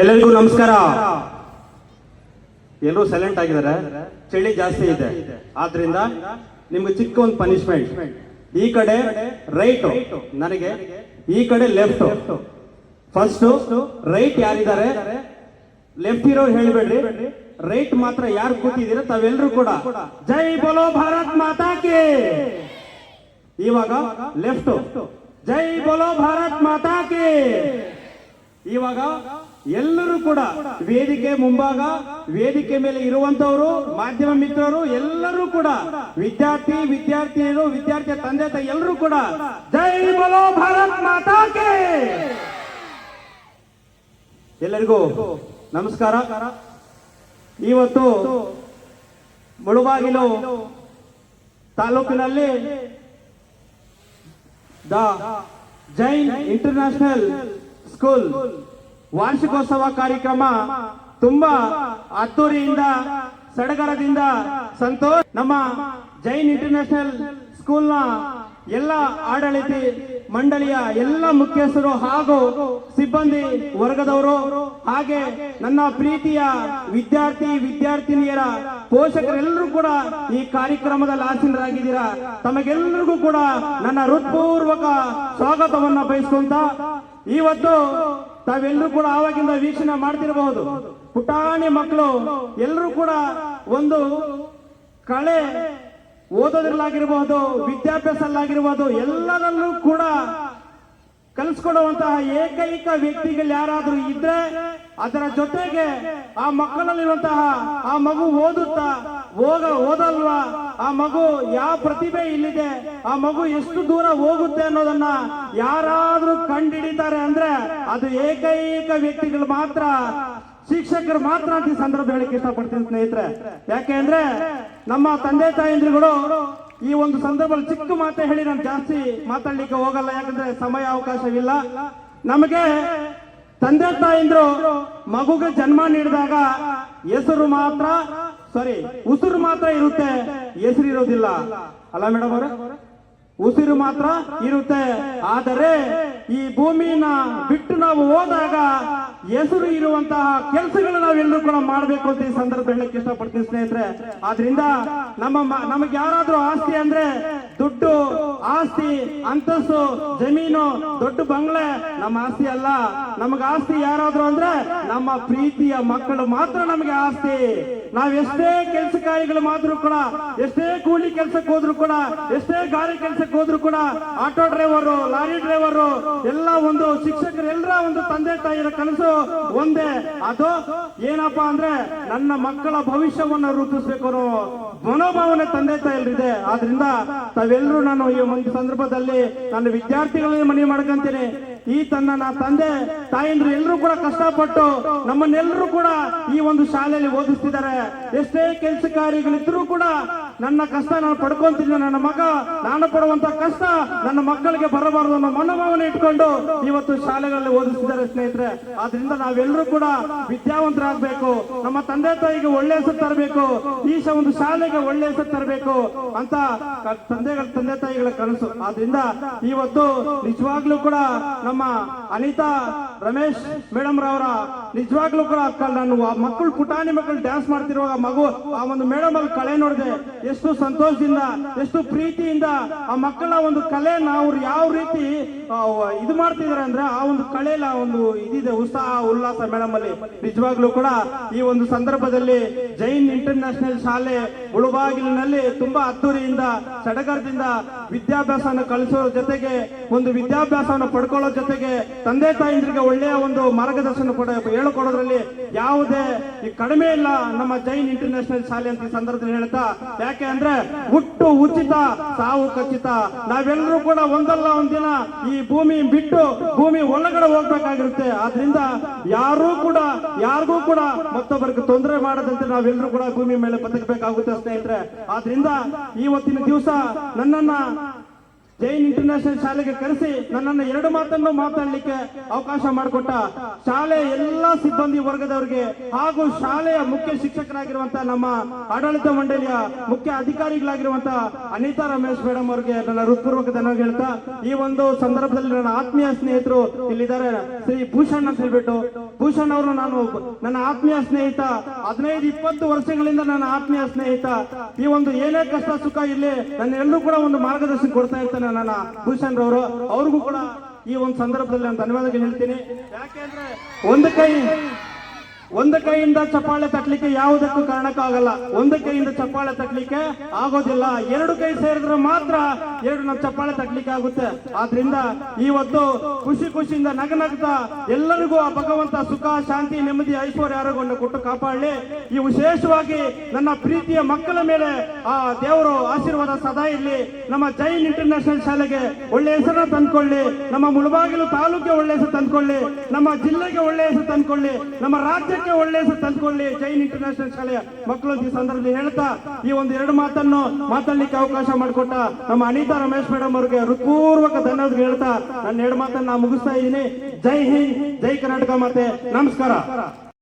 ಎಲ್ಲರಿಗೂ ನಮಸ್ಕಾರ. ಎಲ್ಲರೂ ಸೈಲೆಂಟ್ ಆಗಿದ್ದಾರೆ. ಚಳಿ ಜಾಸ್ತಿ ಇದೆ. ಆದ್ರಿಂದ ನಿಮ್ಗೆ ಚಿಕ್ಕ ಒಂದು ಪನಿಷ್ಮೆಂಟ್ ಈ ಕಡೆ ರೈಟ್ ನನಗೆ ಈ ಕಡೆ ಲೆಫ್ಟ್ ಫಸ್ಟ್ ರೈಟ್ ಯಾರಿದ್ದಾರೆ? ಲೆಫ್ಟ್ ಇರೋರು ಹೇಳ್ಬೇಡ್ರಿ. ರೈಟ್ ಮಾತ್ರ ಯಾರು ಕೂತಿದ್ದೀರ? ತಾವೆಲ್ಲರೂ ಕೂಡ. ಜೈ ಬೋಲೋ ಭಾರತ್ ಮಾತಾಕೆ ಇವಾಗ ಲೆಫ್ಟ್ ಜೈ ಬೋಲೋ ಭಾರತ್ ಮಾತಾಕೆ ಇವಾಗ ಎಲ್ಲರೂ ಕೂಡ ವೇದಿಕೆ ಮುಂಭಾಗ, ವೇದಿಕೆ ಮೇಲೆ ಇರುವಂತವರು, ಮಾಧ್ಯಮ ಮಿತ್ರರು, ಎಲ್ಲರೂ ಕೂಡ ವಿದ್ಯಾರ್ಥಿ, ವಿದ್ಯಾರ್ಥಿನಿಯರು ವಿದ್ಯಾರ್ಥಿ ತಂದೆ, ತಾಯಿ ಎಲ್ಲರೂ ಕೂಡ ಜೈ ಬಲೋ ಭಾರತ್ ಮಾತಾ ಎಲ್ಲರಿಗೂ ನಮಸ್ಕಾರ. ಇವತ್ತು ಮುಳುಬಾಗಿಲು ತಾಲೂಕಿನಲ್ಲಿ ದ ಜೈನ್ ಇಂಟರ್ನ್ಯಾಷನಲ್ ಸ್ಕೂಲ್ ವಾರ್ಷಿಕೋತ್ಸವ ಕಾರ್ಯಕ್ರಮ ತುಂಬಾ ಅದ್ದೂರಿಯಿಂದ, ಸಡಗರದಿಂದ ಸಂತೋಷ ನಮ್ಮ ಜೈನ್ ಇಂಟರ್ನ್ಯಾಷನಲ್ ಸ್ಕೂಲ್ನ ಎಲ್ಲ ಆಡಳಿತ ಮಂಡಳಿಯ ಎಲ್ಲ ಮುಖ್ಯಸ್ಥರು ಹಾಗೂ ಸಿಬ್ಬಂದಿ ವರ್ಗದವರು ಹಾಗೆ ನನ್ನ ಪ್ರೀತಿಯ ವಿದ್ಯಾರ್ಥಿ, ವಿದ್ಯಾರ್ಥಿನಿಯರ ಪೋಷಕರೆಲ್ಲರೂ ಕೂಡ ಈ ಕಾರ್ಯಕ್ರಮದಲ್ಲಿ ಆಸೀನರಾಗಿದ್ದೀರಾ? ತಮಗೆಲ್ಲರಿಗೂ ಕೂಡ ನನ್ನ ಹೃತ್ಪೂರ್ವಕ ಸ್ವಾಗತವನ್ನು ಬಯಸ್ಕೊಂತ, ಇವತ್ತು ತಾವೆಲ್ಲರೂ ಕೂಡ ಆವಾಗಿಂದ ವೀಕ್ಷಣೆ ಮಾಡ್ತಿರಬಹುದು. ಪುಟಾಣಿ ಮಕ್ಕಳು ಎಲ್ಲರೂ ಕೂಡ ಒಂದು ಕಳೆ ಓದೋದ್ರಲ್ಲಾಗಿರ್ಬಹುದು ವಿದ್ಯಾಭ್ಯಾಸಲ್ಲಾಗಿರ್ಬಹುದು ಎಲ್ಲರಲ್ಲೂ ಕೂಡ ಕಲಿಸ್ಕೊಡುವಂತಹ ಏಕೈಕ ವ್ಯಕ್ತಿಗಳು ಯಾರಾದ್ರೂ ಇದ್ರೆ ಅದರ ಜೊತೆಗೆ ಆ ಮಕ್ಕಳಲ್ಲಿರುವಂತಹ ಆ ಮಗು ಓದುತ್ತಾ ಹೋಗ ಓದಲ್ವಾ ಆ ಮಗು ಯಾವ ಪ್ರತಿಭೆ ಇಲ್ಲಿದೆ? ಆ ಮಗು ಎಷ್ಟು ದೂರ ಹೋಗುತ್ತೆ ಅನ್ನೋದನ್ನ ಯಾರಾದ್ರೂ ಕಂಡಿಡಿತಾರೆ ಅಂದ್ರೆ ಅದು ಏಕೈಕ ವ್ಯಕ್ತಿಗಳು ಮಾತ್ರ, ಶಿಕ್ಷಕರು ಮಾತ್ರ ಅಂತ ಈ ಸಂದರ್ಭ ಹೇಳಕ್ಕೆ ಇಷ್ಟಪಡ್ತೀನಿ ಸ್ನೇಹಿತರೆ. ಯಾಕೆ ಅಂದ್ರೆ ನಮ್ಮ ತಂದೆ ತಾಯಂದ್ರುಗಳು ಈ ಒಂದು ಸಂದರ್ಭದಲ್ಲಿ ಚಿಕ್ಕ ಮಾತೆ ಹೇಳಿ ನಾನು ಜಾಸ್ತಿ ಮಾತಾಡ್ಲಿಕ್ಕೆ ಹೋಗಲ್ಲ, ಯಾಕಂದ್ರೆ ಸಮಯ ಅವಕಾಶವಿಲ್ಲ. ನಮಗೆ ತಂದೆ ತಾಯಿಂದ್ರು ಮಗುಗೆ ಜನ್ಮ ನೀಡಿದಾಗ ಹೆಸರು ಮಾತ್ರ ಸಾರಿ ಉಸಿರು ಮಾತ್ರ ಇರುತ್ತೆ, ಹೆಸರು ಇರೋದಿಲ್ಲ. ಅಲ್ಲ ಮೇಡಮ್ ಅವರು? ಉಸಿರು ಮಾತ್ರ ಇರುತ್ತೆ, ಆದರೆ ಈ ಭೂಮಿನ ಬಿಟ್ಟು ನಾವು ಹೋದಾಗ ಹೆಸರು ಇರುವಂತಹ ಕೆಲಸಗಳು ನಾವೆಲ್ಲರೂ ಕೂಡ ಮಾಡಬೇಕು ಅಂತ ಈ ಸಂದರ್ಭ ಹೇಳಕ್ಕೆ ಇಷ್ಟಪಡ್ತೀನಿ ಸ್ನೇಹಿತರೆ. ಆದ್ರಿಂದ ನಮ್ಮ ನಮಗೆ ಯಾರಾದ್ರೂ ಆಸ್ತಿ ಅಂದ್ರೆ ದುಡ್ಡು, ಆಸ್ತಿ ಅಂತಸ್ತು ಜಮೀನು, ದೊಡ್ಡ ಬಂಗ್ಲೆ, ನಮ್ಮ ಆಸ್ತಿ ಅಲ್ಲ. ನಮಗೆ ಆಸ್ತಿ ಯಾರಾದ್ರೂ ಅಂದ್ರೆ ನಮ್ಮ ಪ್ರೀತಿಯ ಮಕ್ಕಳು ಮಾತ್ರ ನಮಗೆ ಆಸ್ತಿ. ನಾವ್ ಎಷ್ಟೇ ಕೆಲಸ ಕಾರ್ಯಗಳು ಮಾತ್ರ ಕೂಡ, ಎಷ್ಟೇ ಕೂಲಿ ಕೆಲಸಕ್ಕೆ ಹೋದ್ರು ಕೂಡ, ಎಷ್ಟೇ ಗಾರಿ ಕೆಲಸಕ್ಕೆ ಹೋದ್ರು ಕೂಡ, ಆಟೋ ಡ್ರೈವರು, ಲಾರಿ ಡ್ರೈವರು, ಎಲ್ಲ ಒಂದು ಶಿಕ್ಷಕರು ಎಲ್ಲರ ಒಂದು ತಂದೆ ತಾಯಿಯ ಕನಸು ಒಂದೇ. ಅದು ಏನಪ್ಪಾ ಅಂದ್ರೆ ನನ್ನ ಮಕ್ಕಳ ಭವಿಷ್ಯವನ್ನ ರೂಪಿಸ್ಬೇಕು ಅನ್ನೋ ಮನೋಭಾವನೆ ತಂದೆ ತಾಯಿಲ್ರಿದೆ ಆದ್ರಿಂದ ತಾವೆಲ್ಲರೂ ನಾನು ಈ ಒಂದು ಸಂದರ್ಭದಲ್ಲಿ ನನ್ನ ವಿದ್ಯಾರ್ಥಿಗಳಿಗೆ ಮನವಿ ಮಾಡ್ಕೊಂತೀನಿ. ಈ ತನ್ನ ನಾ ತಂದೆ, ತಾಯಂದ್ರು ಎಲ್ಲರೂ ಕೂಡ ಕಷ್ಟಪಟ್ಟು ನಮ್ಮನ್ನೆಲ್ಲರೂ ಕೂಡ ಈ ಒಂದು ಶಾಲೆಯಲ್ಲಿ ಓದಿಸ್ತಿದ್ದಾರೆ. ಎಷ್ಟೇ ಕೆಲಸ ಕಾರ್ಯಗಳಿದ್ರೂ ಕೂಡ ನನ್ನ ಕಷ್ಟ ನಾನು ಪಡ್ಕೊಂತೀನಿ ನನ್ನ ಮಗ, ನಾನು ಪಡುವಂತ ಕಷ್ಟ ನನ್ನ ಮಕ್ಕಳಿಗೆ ಬರಬಾರದು ಅನ್ನೋ ಮನೋಭಾವನೆ ಇಟ್ಕೊಂಡು ಇವತ್ತು ಶಾಲೆಗಳಲ್ಲಿ ಓದಿಸಿದ್ದಾರೆ ಸ್ನೇಹಿತರೆ. ಆದ್ರಿಂದ ನಾವೆಲ್ಲರೂ ಕೂಡ ವಿದ್ಯಾವಂತರಾಗಬೇಕು. ನಮ್ಮ ತಂದೆ ತಾಯಿಗೆ ಒಳ್ಳೆ ಹೆಸರು ತರಬೇಕು. ಈ ಒಂದು ಶಾಲೆಗೆ ಒಳ್ಳೆ ಹೆಸರು ತರಬೇಕು ಅಂತ ತಂದೆಗಳ, ತಂದೆ ತಾಯಿಗಳ ಕನಸು. ಆದ್ರಿಂದ ಇವತ್ತು ನಿಜವಾಗ್ಲೂ ಕೂಡ ನಮ್ಮ ಅನಿತಾ, ರಮೇಶ್ ಮೇಡಮ್ ರವರ ನಿಜವಾಗ್ಲೂ ಕೂಡ ನಾನು ಮಕ್ಕಳು, ಪುಟಾಣಿ ಮಕ್ಕಳು ಡ್ಯಾನ್ಸ್ ಮಾಡ್ತಿರುವಾಗ ಮಗು, ಆ ಒಂದು ಮೇಡಮ್ ಅಲ್ಲಿ ಕಳೆ ನೋಡಿದೆ. ಎಷ್ಟು ಸಂತೋಷದಿಂದ, ಎಷ್ಟು ಪ್ರೀತಿಯಿಂದ ಆ ಮಕ್ಕಳ ಒಂದು ಕಲೆ ಅವ್ರು ಯಾವ ರೀತಿ ಇದು ಮಾಡ್ತಿದಾರೆ ಅಂದ್ರೆ ಆ ಒಂದು ಕಲೆಲ ಒಂದು ಇದಿದೆ, ಉತ್ಸಾಹ, ಉಲ್ಲಾಸ ಮೇಡಮ್ ಅಲ್ಲಿ. ನಿಜವಾಗ್ಲೂ ಕೂಡ ಈ ಒಂದು ಸಂದರ್ಭದಲ್ಲಿ ಜೈನ್ ಇಂಟರ್ನ್ಯಾಷನಲ್ ಶಾಲೆ ಮುಳುಬಾಗಿಲಿನಲ್ಲಿ ತುಂಬಾ ಅದ್ದೂರಿಯಿಂದ ಸಡಗರದಿಂದ ವಿದ್ಯಾಭ್ಯಾಸವನ್ನು ಕಲಿಸೋ ಜೊತೆಗೆ ಒಂದು ವಿದ್ಯಾಭ್ಯಾಸವನ್ನು ಪಡ್ಕೊಳ್ಳೋ ಜೊತೆಗೆ ತಂದೆ ತಾಯಿಂದ್ರಿಗೆ ಒಳ್ಳೆಯ ಒಂದು ಮಾರ್ಗದರ್ಶನ ಕೊಡ ಹೇಳಿಕೊಡೋದ್ರಲ್ಲಿ ಯಾವುದೇ ಈ ಕಡಿಮೆ ಇಲ್ಲ ನಮ್ಮ ಜೈನ್ ಇಂಟರ್ನ್ಯಾಷನಲ್ ಶಾಲೆ ಅಂತ ಸಂದರ್ಭದಲ್ಲಿ ಹೇಳ್ತಾ ಯಾಕೆ ಅಂದ್ರೆ ಹುಟ್ಟು ಉಚಿತ, ಸಾವು ಖಚಿತ. ನಾವೆಲ್ಲರೂ ಕೂಡ ಒಂದಲ್ಲ ಒಂದಿನ ಈ ಭೂಮಿ ಬಿಟ್ಟು ಭೂಮಿ ಒಳಗಡೆ ಹೋಗ್ಬೇಕಾಗಿರುತ್ತೆ. ಆದ್ರಿಂದ ಯಾರೂ ಕೂಡ, ಯಾರಿಗೂ ಕೂಡ ಮತ್ತೊಬ್ಬರಿಗೆ ತೊಂದರೆ ಮಾಡದಂತೆ ನಾವೆಲ್ಲರೂ ಕೂಡ ಭೂಮಿ ಮೇಲೆ ಬದುಕಬೇಕಾಗುತ್ತೆ ಸ್ನೇಹಿತರೆ. ಆದ್ರಿಂದ ಇವತ್ತಿನ ದಿವಸ ನನ್ನನ್ನ ಜೈನ್ ಇಂಟರ್ನ್ಯಾಷನಲ್ ಶಾಲೆಗೆ ಕರೆಸಿ ನನ್ನನ್ನು ಎರಡು ಮಾತನ್ನು ಮಾತಾಡಲಿಕ್ಕೆ ಅವಕಾಶ ಮಾಡಿಕೊಟ್ಟ ಶಾಲೆ ಎಲ್ಲ ಸಿಬ್ಬಂದಿ ವರ್ಗದವರಿಗೆ ಹಾಗೂ ಶಾಲೆಯ ಮುಖ್ಯ ಶಿಕ್ಷಕರಾಗಿರುವಂತ ನಮ್ಮ ಆಡಳಿತ ಮಂಡಳಿಯ ಮುಖ್ಯ ಅಧಿಕಾರಿಗಳಾಗಿರುವಂತಹ ಅನಿತಾ ರಮೇಶ್ ಮೇಡಮ್ ಅವರಿಗೆ ನನ್ನ ಹೃತ್ಪೂರ್ವಕ ಧನ ಹೇಳ್ತಾ, ಈ ಒಂದು ಸಂದರ್ಭದಲ್ಲಿ ನನ್ನ ಆತ್ಮೀಯ ಸ್ನೇಹಿತರು ಇಲ್ಲಿದ್ದಾರೆ. ಶ್ರೀ ಭೂಷಣ್ ಅಂತ ಹೇಳ್ಬಿಟ್ಟು ಭೂಷಣ್ ಅವರು ನಾನು ನನ್ನ ಆತ್ಮೀಯ ಸ್ನೇಹಿತ ಹದಿನೈದು, ಇಪ್ಪತ್ತು ವರ್ಷಗಳಿಂದ ನನ್ನ ಆತ್ಮೀಯ ಸ್ನೇಹಿತ. ಈ ಒಂದು ಏನೇ ಕಷ್ಟ ಸುಖ ಇಲ್ಲಿ ನನ್ನ ಎಲ್ಲರೂ ಕೂಡ ಒಂದು ಮಾರ್ಗದರ್ಶನ ಕೊಡ್ತಾ ಇರ್ತಾನೆ ನನ್ನ ಭೂಷಣ್ ರವರು. ಅವ್ರಿಗೂ ಕೂಡ ಈ ಒಂದು ಸಂದರ್ಭದಲ್ಲಿ ನಾನು ಧನ್ಯವಾದಗಳು ಹೇಳ್ತೀನಿ. ಯಾಕೆಂದ್ರೆ ಒಂದು ಕೈ ಕೈಯಿಂದ ಚಪ್ಪಾಳೆ ತಟ್ಟಲಿಕ್ಕೆ ಯಾವುದಕ್ಕೂ ಕಾರಣಕ್ಕಾಗಲ್ಲ. ಒಂದು ಕೈಯಿಂದ ಚಪ್ಪಾಳೆ ತಟ್ಟಲಿಕ್ಕೆ ಆಗೋದಿಲ್ಲ. ಎರಡು ಕೈ ಸೇರಿದ್ರೆ ಮಾತ್ರ ಎರಡು ನಾವು ಚಪ್ಪಾಳೆ ತಟ್ಟಲಿಕ್ಕೆ ಆಗುತ್ತೆ. ಆದ್ರಿಂದ ಇವತ್ತು ಖುಷಿ ಖುಷಿಯಿಂದ ನಗ ನಗ್ತಾ ಎಲ್ಲರಿಗೂ ಆ ಭಗವಂತ ಸುಖ, ಶಾಂತಿ, ನೆಮ್ಮದಿ, ಐಶ್ವರ್ಯ, ಆರೋಗ್ಯವನ್ನು ಕೊಟ್ಟು ಕಾಪಾಡಲಿ. ಈ ವಿಶೇಷವಾಗಿ ನನ್ನ ಪ್ರೀತಿಯ ಮಕ್ಕಳ ಮೇಲೆ ಆ ದೇವರು ಆಶೀರ್ವಾದ ಸದಾ ಇರಲಿ. ನಮ್ಮ ಜೈನ್ ಇಂಟರ್ನ್ಯಾಷನಲ್ ಶಾಲೆಗೆ ಒಳ್ಳೆ ಹೆಸರನ್ನ ತಂದ್ಕೊಳ್ಳಿ. ನಮ್ಮ ಮುಳಬಾಗಿಲು ತಾಲೂಕಿಗೆ ಒಳ್ಳೆ ಹೆಸರು ತಂದ್ಕೊಳ್ಳಿ. ನಮ್ಮ ಜಿಲ್ಲೆಗೆ ಒಳ್ಳೆ ಹೆಸರು ತಂದ್ಕೊಳ್ಳಿ. ನಮ್ಮ ರಾಜ್ಯಕ್ಕೆ ಒಳ್ಳೆ ಹೆಸರು ತಂದ್ಕೊಳ್ಳಿ. ಜೈನ್ ಇಂಟರ್ನ್ಯಾಷನಲ್ ಶಾಲೆಯ ಮಕ್ಕಳು ಈ ಸಂದರ್ಭದಲ್ಲಿ ಹೇಳ್ತಾ ಈ ಒಂದು ಎರಡು ಮಾತನ್ನು ಮಾತಾಡ್ಲಿಕ್ಕೆ ಅವಕಾಶ ಮಾಡಿಕೊಟ್ಟ ನಮ್ಮ ಅನಿತಾ ರಮೇಶ್ ಮೇಡಮ್ ಅವರಿಗೆ ಹೃತ್ಪೂರ್ವಕ ಧನ್ಯವಾದ ಹೇಳ್ತಾ, ನನ್ನ ಎರಡು ಮಾತನ್ನ ಮುಗಿಸ್ತಾ ಇದ್ದೀನಿ. ಜೈ ಹಿಂದ್, ಜೈ ಕರ್ನಾಟಕ ಮತ್ತೆ ನಮಸ್ಕಾರ.